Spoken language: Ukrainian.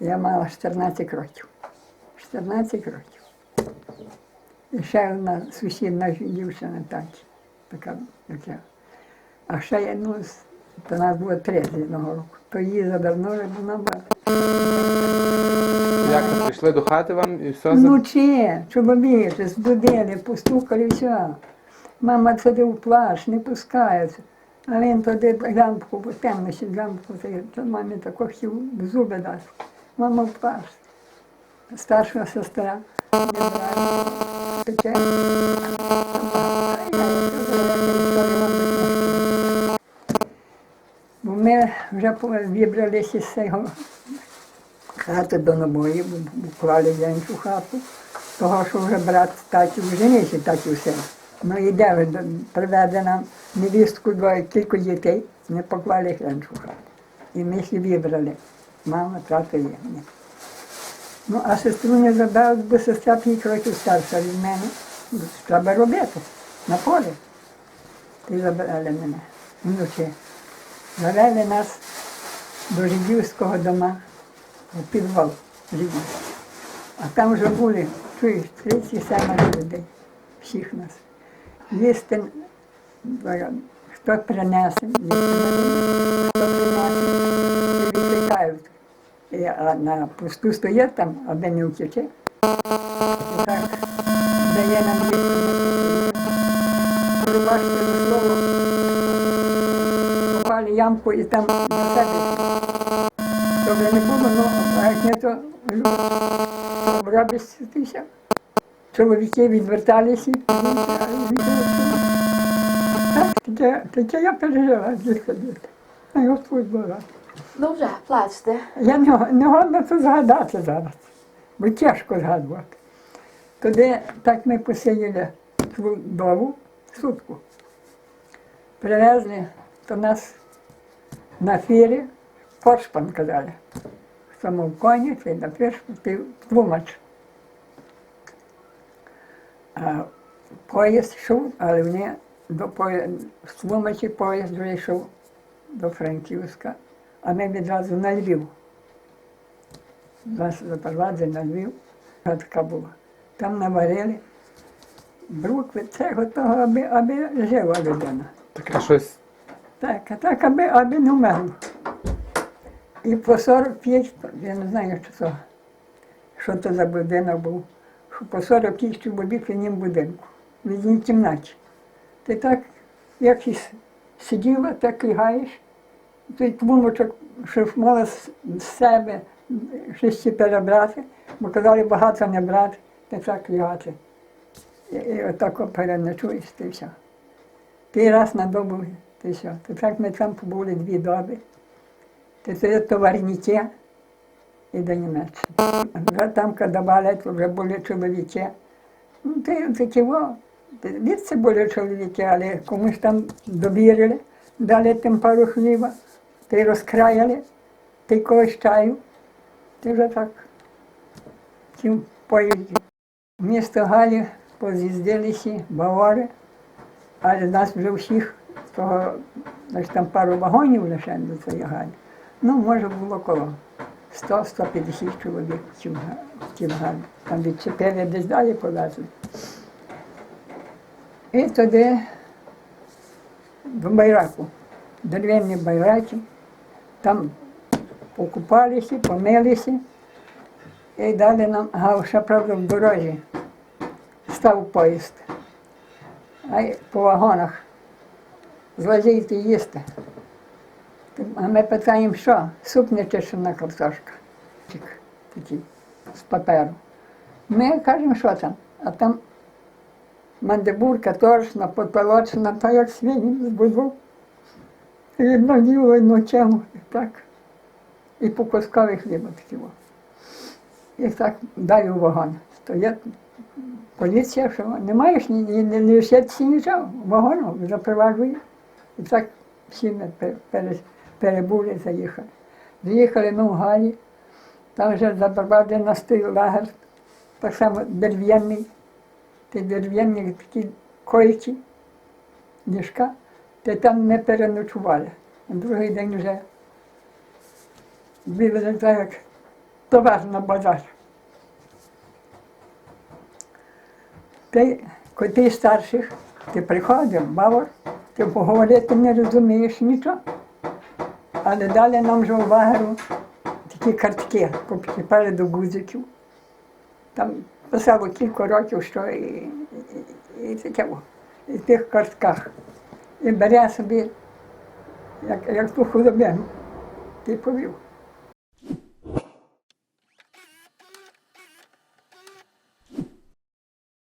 Я мала 14 років. 14 років. І ще одна сусідна дівчина так, така, як я. А ще я, ну, то нас було три з одного року. То її завернули до нам. Як ви прийшли до хати вам і все за- Вночі, чоловіче, збудили, постукали, все. Мама туди в плащ, не пускається. А він туди лямпку, бо темно ще лямпку, то мамі тако хотів в зуби дати. Мама в. Старша сестра. Бо ми вже вибралися з цього хати до нової, вклали в іншу хату, того, що вже брат татів женився, татів син. Ну де приведе нам невістку двоє, кілька дітей, не поклали в іншу хату. І ми їх вибрали. Мама, тато і я. Ну, а сестру не забрали, бо сестра п'ять років старша від мене. Треба робити на полі. І забрали мене вночі. Завели нас до жидівського дома у підвал жидівський. А там вже були, чуєш, 37 людей, всіх нас. Їсти, е, хто принесе, їсти хто принесе, а на пусту стоять там, аби не втече. Так дає нам. Пробачте за слово. Копали ямку і там на себе. Добре не було, ну, а як не то робиться тися. Чоловіки відверталися. Так, таке, я пережила дітка дітка. А Господь Бога. Ну вже, плачте. Я не, не годна це згадати зараз, бо тяжко згадувати. Туди так ми посиділи цю дову сутку. Привезли до нас на фірі, форшпан казали. Самому коні, це на фіршпан, тлумач. А поїзд йшов, але вони до поїзд, тлумачі поїзд вже йшов до Франківська, а ми відразу на Львів. Нас запровадили на Львів, а така була. Там наварили брукви, це готово, аби, аби жила людина. таке щось. Так, а так, аби, аби не вмерла. І по 45, я не знаю, що це, що це за будинок був, що по 45 чоловік в однім будинку, в одній кімнаті. Ти так, як і сиділа, так лягаєш, той клумочок, що ж мала з себе ще перебрати, бо казали багато не брати, ти так лягати. І, і отако переночуєш, ти все. Ти раз на добу, ти все. То так ми там побули дві доби. Ти це товарніки і до Німеччини. Вже там, коли то вже були чоловіки. Ну, ти такі во. Відси були чоловіки, але комусь там довірили, дали тим пару хліба, ти розкраяли, ти когось чаю. Ти вже так в цім поїзді. Місто Галі поз'їздилися, бавари. Але нас вже всіх, того, значить, там пару вагонів лише до цієї галі. Ну, може було коло 100-150 чоловік в цім галі. Там відчепили десь далі повезли. І туди до байраку, дерев'яні байраки, там покупалися, помилися і дали нам, а ще правда в дорозі став поїзд а по вагонах злазити їсти. А ми питаємо, що? Суп не чищена картошка. Такий, з паперу. Ми кажемо, що там, а там мандибурка торшна, потолочена, та як свині збудов. І одно чому, і так. І по кускові хліба во. І так далі у вагон. Стоять Поліція, що не маєш ні, ні, ні лишитися нічого, вагону запроваджує. І так всі ми перебули, заїхали. Заїхали ми в Галі, там вже запровадили на той лагер, так само дерев'яний, ті дерев'яні такі койки, ліжка, та там не переночували. Другий день вже вивели так, товар на базар. Ти, коли ти старших, ти приходив, бавор, ти поговорити не розумієш нічого. Але дали нам вже лагеру такі картки, поприкипали до гузиків. Там писало кілька років, що і, і, і таке. В тих картках. І бере собі, як, як ту худобину, ти повів.